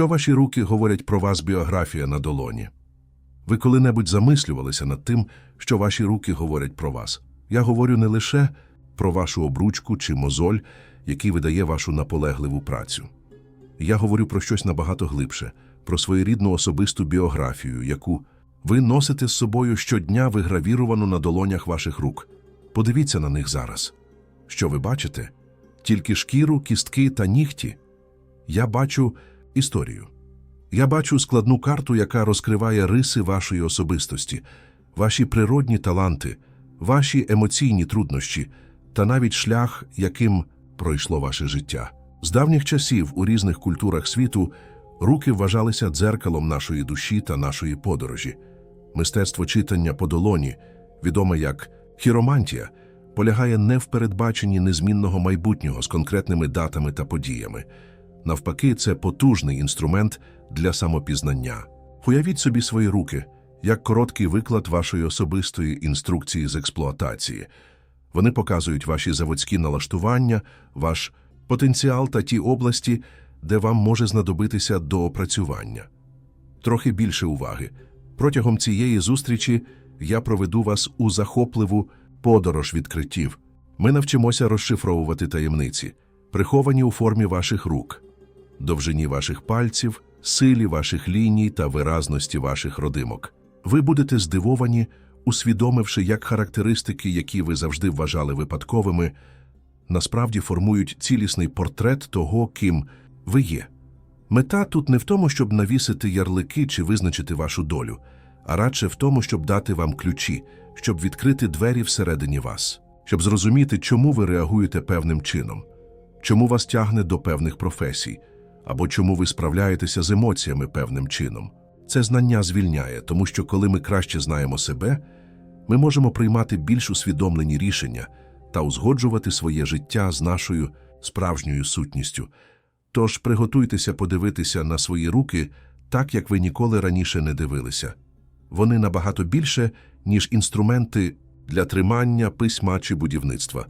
Що ваші руки говорять про вас біографія на долоні? Ви коли-небудь замислювалися над тим, що ваші руки говорять про вас? Я говорю не лише про вашу обручку чи мозоль, який видає вашу наполегливу працю. Я говорю про щось набагато глибше, про своєрідну особисту біографію, яку ви носите з собою щодня вигравіровану на долонях ваших рук. Подивіться на них зараз. Що ви бачите? Тільки шкіру, кістки та нігті. Я бачу історію. Я бачу складну карту, яка розкриває риси вашої особистості, ваші природні таланти, ваші емоційні труднощі та навіть шлях, яким пройшло ваше життя. З давніх часів у різних культурах світу руки вважалися дзеркалом нашої душі та нашої подорожі. Мистецтво читання по долоні, відоме як хіромантія, полягає не в передбаченні незмінного майбутнього з конкретними датами та подіями. Навпаки, це потужний інструмент для самопізнання. Уявіть собі свої руки як короткий виклад вашої особистої інструкції з експлуатації. Вони показують ваші заводські налаштування, ваш потенціал та ті області, де вам може знадобитися доопрацювання. Трохи більше уваги. Протягом цієї зустрічі я проведу вас у захопливу подорож відкриттів. Ми навчимося розшифровувати таємниці, приховані у формі ваших рук, довжині ваших пальців, силі ваших ліній та виразності ваших родимок. Ви будете здивовані, усвідомивши, як характеристики, які ви завжди вважали випадковими, насправді формують цілісний портрет того, ким ви є. Мета тут не в тому, щоб навісити ярлики чи визначити вашу долю, а радше в тому, щоб дати вам ключі, щоб відкрити двері всередині вас, щоб зрозуміти, чому ви реагуєте певним чином, чому вас тягне до певних професій, або чому ви справляєтеся з емоціями певним чином. Це знання звільняє, тому що коли ми краще знаємо себе, ми можемо приймати більш усвідомлені рішення та узгоджувати своє життя з нашою справжньою сутністю. Тож приготуйтеся подивитися на свої руки так, як ви ніколи раніше не дивилися. Вони набагато більше, ніж інструменти для тримання, письма чи будівництва.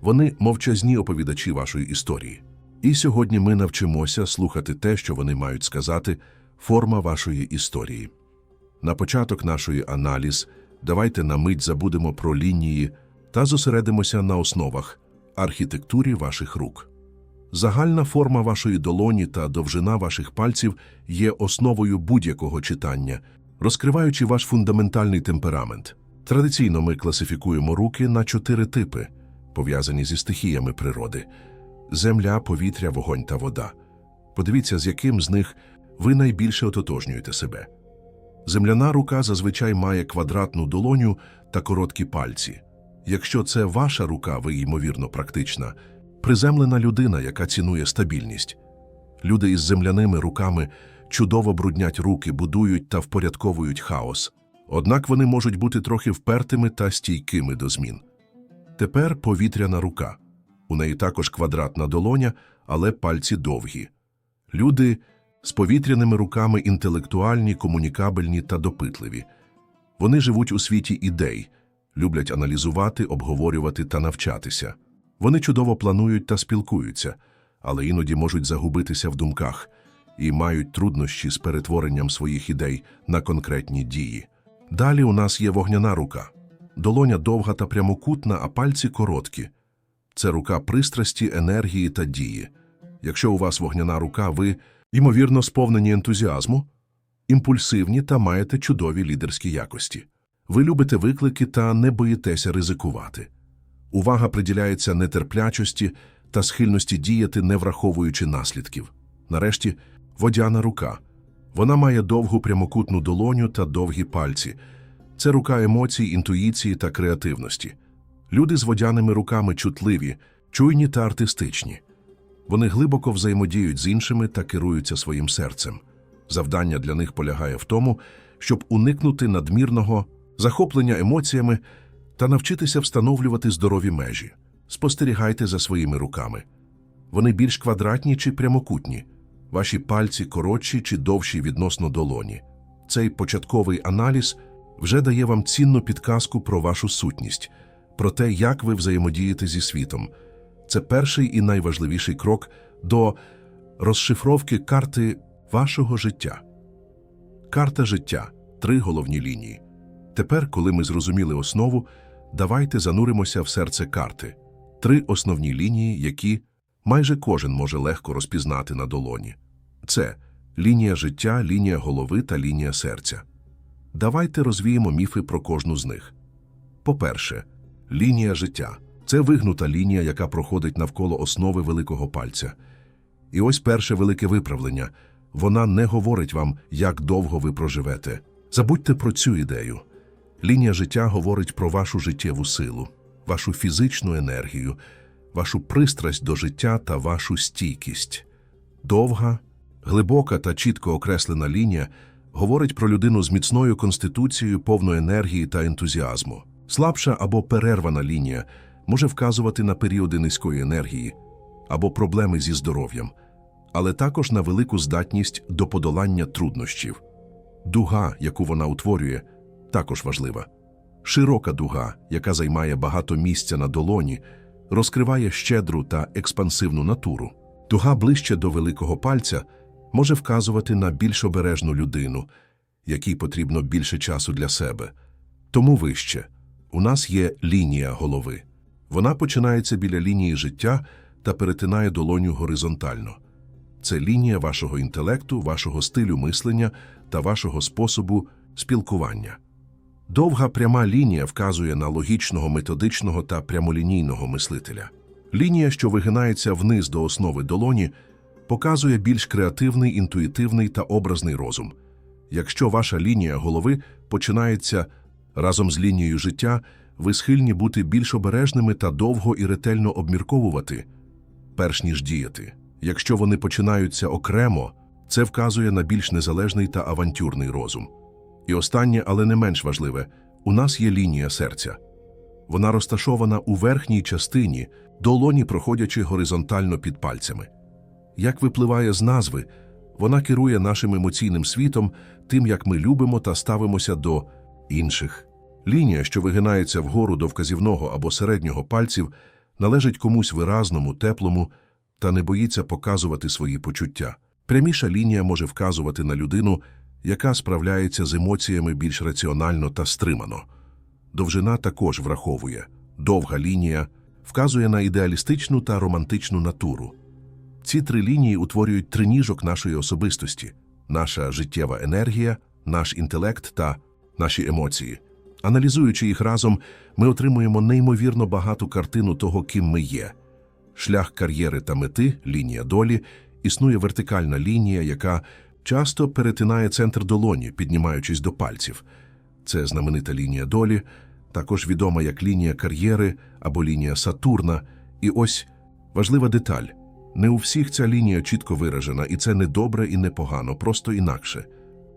Вони мовчазні оповідачі вашої історії. І сьогодні ми навчимося слухати те, що вони мають сказати, форма вашої історії. На початок нашої аналіз давайте на мить забудемо про лінії та зосередимося на основах архітектурі ваших рук. Загальна форма вашої долоні та довжина ваших пальців є основою будь-якого читання, розкриваючи ваш фундаментальний темперамент. Традиційно ми класифікуємо руки на чотири типи, пов'язані зі стихіями природи: земля, повітря, вогонь та вода. Подивіться, з яким з них ви найбільше ототожнюєте себе. Земляна рука зазвичай має квадратну долоню та короткі пальці. Якщо це ваша рука, ви ймовірно практична, приземлена людина, яка цінує стабільність. Люди із земляними руками чудово бруднять руки, будують та впорядковують хаос. Однак вони можуть бути трохи впертими та стійкими до змін. Тепер повітряна рука. У неї також квадратна долоня, але пальці довгі. Люди з повітряними руками інтелектуальні, комунікабельні та допитливі. Вони живуть у світі ідей, люблять аналізувати, обговорювати та навчатися. Вони чудово планують та спілкуються, але іноді можуть загубитися в думках і мають труднощі з перетворенням своїх ідей на конкретні дії. Далі у нас є вогняна рука. Долоня довга та прямокутна, а пальці короткі. Це рука пристрасті, енергії та дії. Якщо у вас вогняна рука, ви, ймовірно, сповнені ентузіазму, імпульсивні та маєте чудові лідерські якості. Ви любите виклики та не боїтеся ризикувати. Увага приділяється нетерплячості та схильності діяти, не враховуючи наслідків. Нарешті, водяна рука. Вона має довгу прямокутну долоню та довгі пальці. Це рука емоцій, інтуїції та креативності. Люди з водяними руками чутливі, чуйні та артистичні. Вони глибоко взаємодіють з іншими та керуються своїм серцем. Завдання для них полягає в тому, щоб уникнути надмірного захоплення емоціями та навчитися встановлювати здорові межі. Спостерігайте за своїми руками. Вони більш квадратні чи прямокутні, ваші пальці коротші чи довші відносно долоні. Цей початковий аналіз вже дає вам цінну підказку про вашу сутність, про те, як ви взаємодієте зі світом. Це перший і найважливіший крок до розшифровки карти вашого життя. Карта життя три головні лінії. Тепер, коли ми зрозуміли основу, давайте зануримося в серце карти. Три основні лінії, які майже кожен може легко розпізнати на долоні. Це лінія життя, лінія голови та лінія серця. Давайте розвіємо міфи про кожну з них. По-перше, лінія життя це вигнута лінія, яка проходить навколо основи великого пальця. І ось перше велике виправлення вона не говорить вам, як довго ви проживете. Забудьте про цю ідею. Лінія життя говорить про вашу життєву силу, вашу фізичну енергію, вашу пристрасть до життя та вашу стійкість. Довга, глибока та чітко окреслена лінія говорить про людину з міцною конституцією, повною енергії та ентузіазму. Слабша або перервана лінія може вказувати на періоди низької енергії або проблеми зі здоров'ям, але також на велику здатність до подолання труднощів. Дуга, яку вона утворює, також важлива. Широка дуга, яка займає багато місця на долоні, розкриває щедру та експансивну натуру. Дуга ближче до великого пальця може вказувати на більш обережну людину, якій потрібно більше часу для себе. Тому вище у нас є лінія голови. Вона починається біля лінії життя та перетинає долоню горизонтально. Це лінія вашого інтелекту, вашого стилю мислення та вашого способу спілкування. Довга пряма лінія вказує на логічного, методичного та прямолінійного мислителя. Лінія, що вигинається вниз до основи долоні, показує більш креативний, інтуїтивний та образний розум. Якщо ваша лінія голови починається разом з лінією життя, ви схильні бути більш обережними та довго і ретельно обмірковувати, перш ніж діяти. Якщо вони починаються окремо, це вказує на більш незалежний та авантюрний розум. І останнє, але не менш важливе, у нас є лінія серця. Вона розташована у верхній частині, долоні проходячи горизонтально під пальцями. Як випливає з назви, вона керує нашим емоційним світом, тим, як ми любимо та ставимося до інших. Лінія, що вигинається вгору до вказівного або середнього пальців, належить комусь виразному, теплому та не боїться показувати свої почуття. Пряміша лінія може вказувати на людину, яка справляється з емоціями більш раціонально та стримано. Довжина також враховує. Довга лінія вказує на ідеалістичну та романтичну натуру. Ці три лінії утворюють триніжок нашої особистості, наша життєва енергія, наш інтелект та наші емоції. Аналізуючи їх разом, ми отримуємо неймовірно багату картину того, ким ми є. Шлях кар'єри та мети, лінія долі, існує вертикальна лінія, яка часто перетинає центр долоні, піднімаючись до пальців. Це знаменита лінія долі, також відома як лінія кар'єри або лінія Сатурна. І ось важлива деталь. Не у всіх ця лінія чітко виражена, і це не добре і не погано, просто інакше.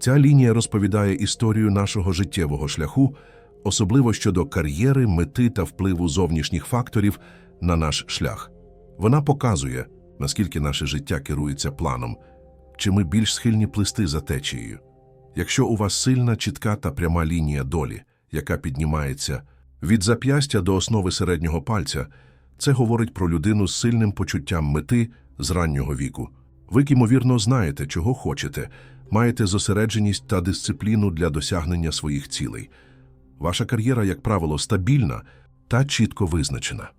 Ця лінія розповідає історію нашого життєвого шляху, особливо щодо кар'єри, мети та впливу зовнішніх факторів на наш шлях. Вона показує, наскільки наше життя керується планом, чи ми більш схильні плисти за течією. Якщо у вас сильна, чітка та пряма лінія долі, яка піднімається від зап'ястя до основи середнього пальця, це говорить про людину з сильним почуттям мети з раннього віку. Ви, ймовірно, знаєте, чого хочете, маєте зосередженість та дисципліну для досягнення своїх цілей. Ваша кар'єра, як правило, стабільна та чітко визначена.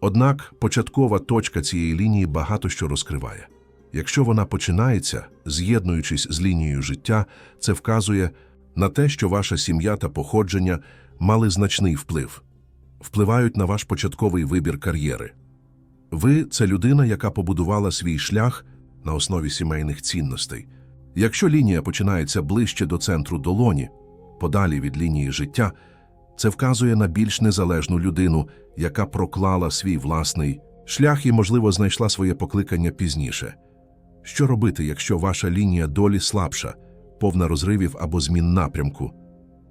Однак початкова точка цієї лінії багато що розкриває. Якщо вона починається, з'єднуючись з лінією життя, це вказує на те, що ваша сім'я та походження мали значний вплив, впливають на ваш початковий вибір кар'єри. Ви це людина, яка побудувала свій шлях на основі сімейних цінностей. Якщо лінія починається ближче до центру долоні, подалі від лінії життя, це вказує на більш незалежну людину, яка проклала свій власний шлях і, можливо, знайшла своє покликання пізніше. Що робити, якщо ваша лінія долі слабша, повна розривів або змін напрямку?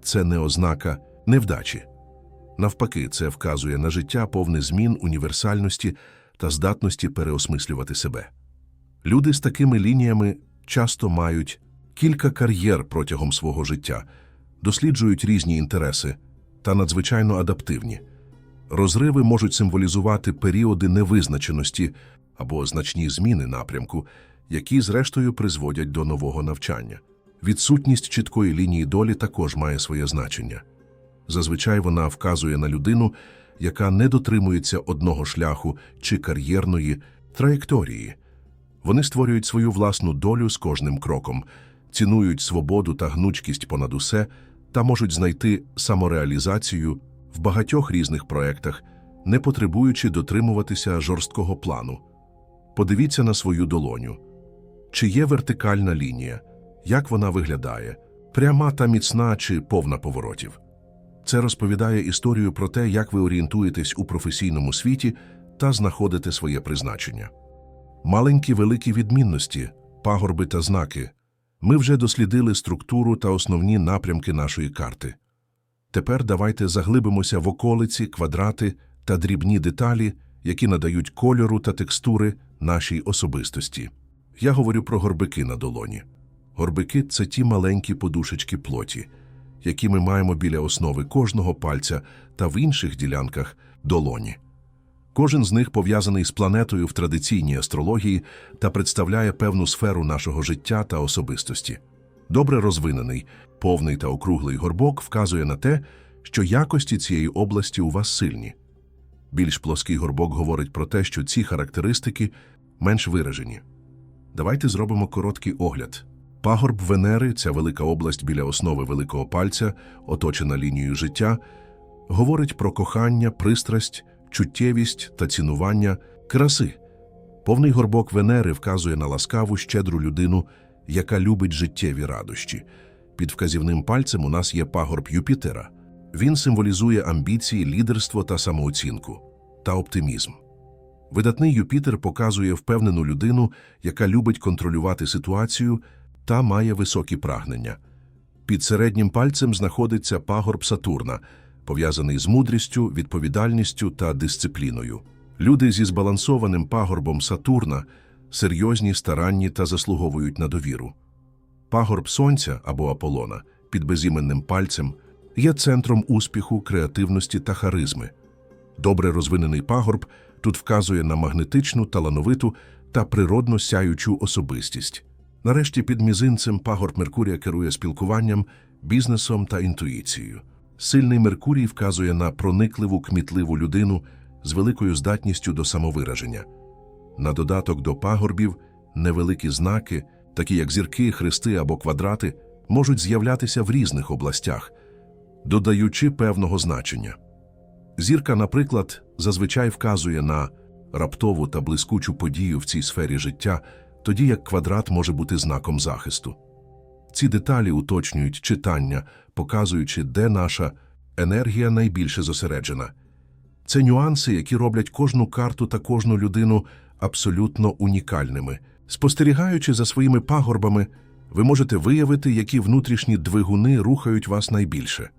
Це не ознака невдачі. Навпаки, це вказує на життя повне змін, універсальності та здатності переосмислювати себе. Люди з такими лініями часто мають кілька кар'єр протягом свого життя, досліджують різні інтереси та надзвичайно адаптивні. Розриви можуть символізувати періоди невизначеності або значні зміни напрямку, які зрештою призводять до нового навчання. Відсутність чіткої лінії долі також має своє значення. Зазвичай вона вказує на людину, яка не дотримується одного шляху чи кар'єрної траєкторії. Вони створюють свою власну долю з кожним кроком, цінують свободу та гнучкість понад усе та можуть знайти самореалізацію в багатьох різних проєктах, не потребуючи дотримуватися жорсткого плану. Подивіться на свою долоню. Чи є вертикальна лінія? Як вона виглядає? Пряма та міцна чи повна поворотів? Це розповідає історію про те, як ви орієнтуєтесь у професійному світі та знаходите своє призначення. Маленькі великі відмінності, пагорби та знаки. Ми вже дослідили структуру та основні напрямки нашої карти. Тепер давайте заглибимося в околиці, квадрати та дрібні деталі, які надають кольору та текстури нашій особистості. Я говорю про горбики на долоні. Горбики це ті маленькі подушечки плоті, які ми маємо біля основи кожного пальця та в інших ділянках долоні. Кожен з них пов'язаний з планетою в традиційній астрології та представляє певну сферу нашого життя та особистості. Добре розвинений, повний та округлий горбок вказує на те, що якості цієї області у вас сильні. Більш плоский горбок говорить про те, що ці характеристики менш виражені. Давайте зробимо короткий огляд. Пагорб Венери, ця велика область біля основи великого пальця, оточена лінією життя, говорить про кохання, пристрасть, чуттєвість та цінування краси. Повний горбок Венери вказує на ласкаву, щедру людину, яка любить життєві радощі. Під вказівним пальцем у нас є пагорб Юпітера. Він символізує амбіції, лідерство та самооцінку та оптимізм. Видатний Юпітер показує впевнену людину, яка любить контролювати ситуацію та має високі прагнення. Під середнім пальцем знаходиться пагорб Сатурна, пов'язаний з мудрістю, відповідальністю та дисципліною. Люди зі збалансованим пагорбом Сатурна серйозні, старанні та заслуговують на довіру. Пагорб Сонця або Аполлона під безіменним пальцем є центром успіху, креативності та харизми. Добре розвинений пагорб тут вказує на магнетичну, талановиту та природно сяючу особистість. Нарешті під мізинцем пагорб Меркурія керує спілкуванням, бізнесом та інтуїцією. Сильний Меркурій вказує на проникливу, кмітливу людину з великою здатністю до самовираження. На додаток до пагорбів невеликі знаки, такі як зірки, хрести або квадрати, можуть з'являтися в різних областях, додаючи певного значення. Зірка, наприклад, зазвичай вказує на раптову та блискучу подію в цій сфері життя, тоді як квадрат може бути знаком захисту. Ці деталі уточнюють читання, показуючи, де наша енергія найбільше зосереджена. Це нюанси, які роблять кожну карту та кожну людину абсолютно унікальними. Спостерігаючи за своїми пагорбами, ви можете виявити, які внутрішні двигуни рухають вас найбільше.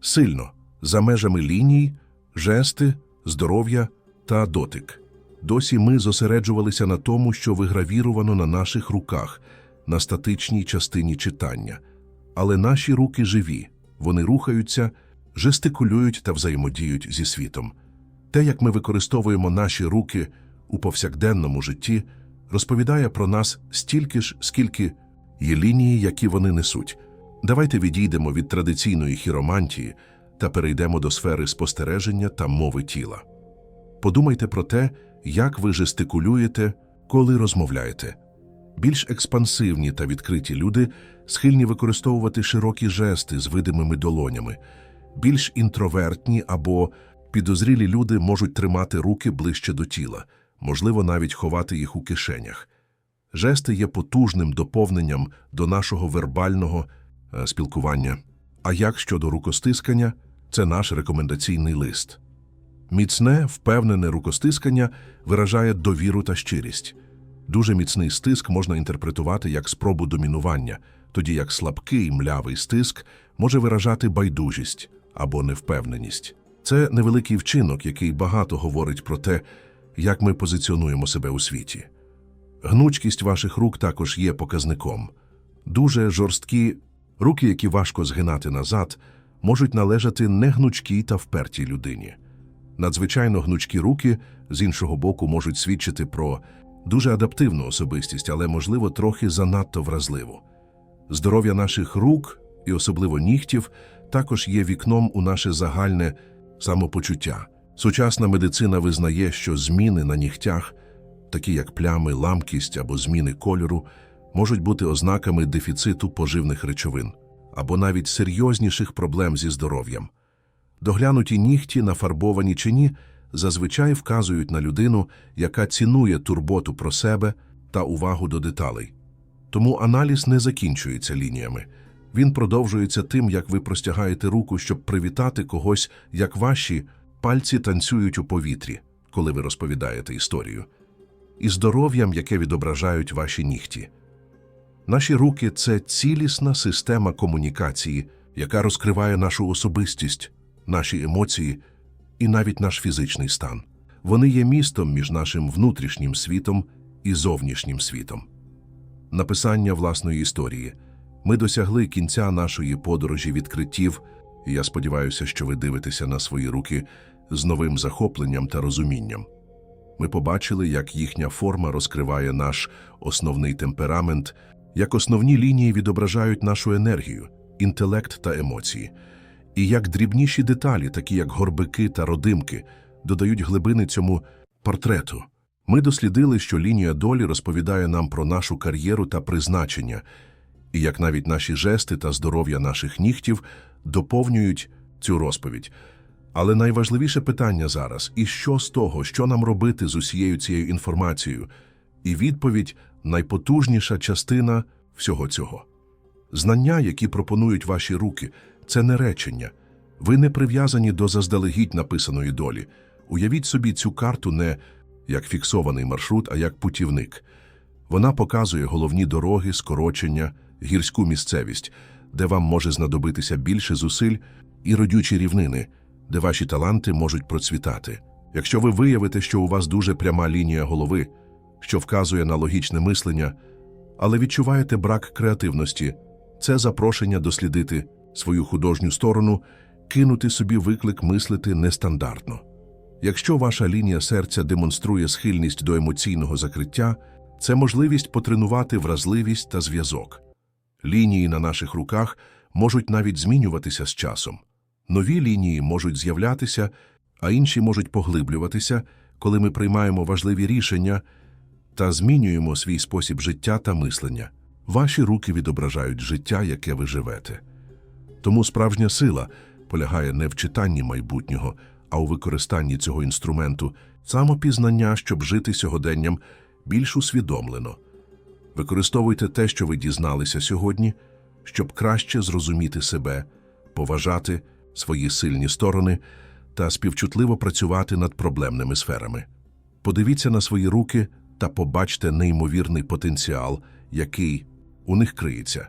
Сильно, за межами ліній, жести, здоров'я та дотик. Досі ми зосереджувалися на тому, що вигравіровано на наших руках, на статичній частині читання. Але наші руки живі, вони рухаються, жестикулюють та взаємодіють зі світом. Те, як ми використовуємо наші руки у повсякденному житті, розповідає про нас стільки ж, скільки є лінії, які вони несуть. Давайте відійдемо від традиційної хіромантії та перейдемо до сфери спостереження та мови тіла. Подумайте про те, як ви жестикулюєте, коли розмовляєте. Більш експансивні та відкриті люди схильні використовувати широкі жести з видимими долонями. Більш інтровертні або підозрілі люди можуть тримати руки ближче до тіла, можливо, навіть ховати їх у кишенях. Жести є потужним доповненням до нашого вербального е, спілкування. А як щодо рукостискання, це наш рекомендаційний лист. Міцне, впевнене рукостискання виражає довіру та щирість. Дуже міцний стиск можна інтерпретувати як спробу домінування, тоді як слабкий млявий стиск може виражати байдужість або невпевненість. Це невеликий вчинок, який багато говорить про те, як ми позиціонуємо себе у світі. Гнучкість ваших рук також є показником. Дуже жорсткі руки, які важко згинати назад, можуть належати негнучкій та впертій людині. Надзвичайно гнучкі руки з іншого боку можуть свідчити про дуже адаптивну особистість, але, можливо, трохи занадто вразливу. Здоров'я наших рук і особливо нігтів також є вікном у наше загальне самопочуття. Сучасна медицина визнає, що зміни на нігтях, такі як плями, ламкість або зміни кольору, можуть бути ознаками дефіциту поживних речовин або навіть серйозніших проблем зі здоров'ям. Доглянуті нігті, нафарбовані чи ні, зазвичай вказують на людину, яка цінує турботу про себе та увагу до деталей. Тому аналіз не закінчується лініями. Він продовжується тим, як ви простягаєте руку, щоб привітати когось, як ваші пальці танцюють у повітрі, коли ви розповідаєте історію, і здоров'ям, яке відображають ваші нігті. Наші руки це цілісна система комунікації, яка розкриває нашу особистість, наші емоції і навіть наш фізичний стан. Вони є містом між нашим внутрішнім світом і зовнішнім світом. Написання власної історії. Ми досягли кінця нашої подорожі відкриттів, і я сподіваюся, що ви дивитеся на свої руки з новим захопленням та розумінням. Ми побачили, як їхня форма розкриває наш основний темперамент, як основні лінії відображають нашу енергію, інтелект та емоції, і як дрібніші деталі, такі як горбики та родимки, додають глибини цьому портрету. Ми дослідили, що лінія долі розповідає нам про нашу кар'єру та призначення, і як навіть наші жести та здоров'я наших нігтів доповнюють цю розповідь. Але найважливіше питання зараз і що з того, що нам робити з усією цією інформацією? І відповідь найпотужніша частина всього цього. Знання, які пропонують ваші руки, це не речення. Ви не прив'язані до заздалегідь написаної долі. Уявіть собі цю карту не як фіксований маршрут, а як путівник. Вона показує головні дороги, скорочення, гірську місцевість, де вам може знадобитися більше зусиль, і родючі рівнини, де ваші таланти можуть процвітати. Якщо ви виявите, що у вас дуже пряма лінія голови, що вказує на логічне мислення, але відчуваєте брак креативності, це запрошення дослідити свою художню сторону, кинути собі виклик мислити нестандартно. Якщо ваша лінія серця демонструє схильність до емоційного закриття, це можливість потренувати вразливість та зв'язок. Лінії на наших руках можуть навіть змінюватися з часом. Нові лінії можуть з'являтися, а інші можуть поглиблюватися, коли ми приймаємо важливі рішення та змінюємо свій спосіб життя та мислення. Ваші руки відображають життя, яке ви живете. Тому справжня сила полягає не в читанні майбутнього, а у використанні цього інструменту, самопізнання, щоб жити сьогоденням більш усвідомлено. Використовуйте те, що ви дізналися сьогодні, щоб краще зрозуміти себе, поважати свої сильні сторони та співчутливо працювати над проблемними сферами. Подивіться на свої руки та побачте неймовірний потенціал, який у них криється.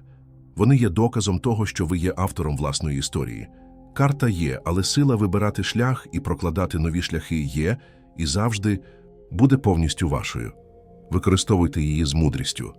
Вони є доказом того, що ви є автором власної історії. Карта є, але сила вибирати шлях і прокладати нові шляхи є і завжди буде повністю вашою. Використовуйте її з мудрістю.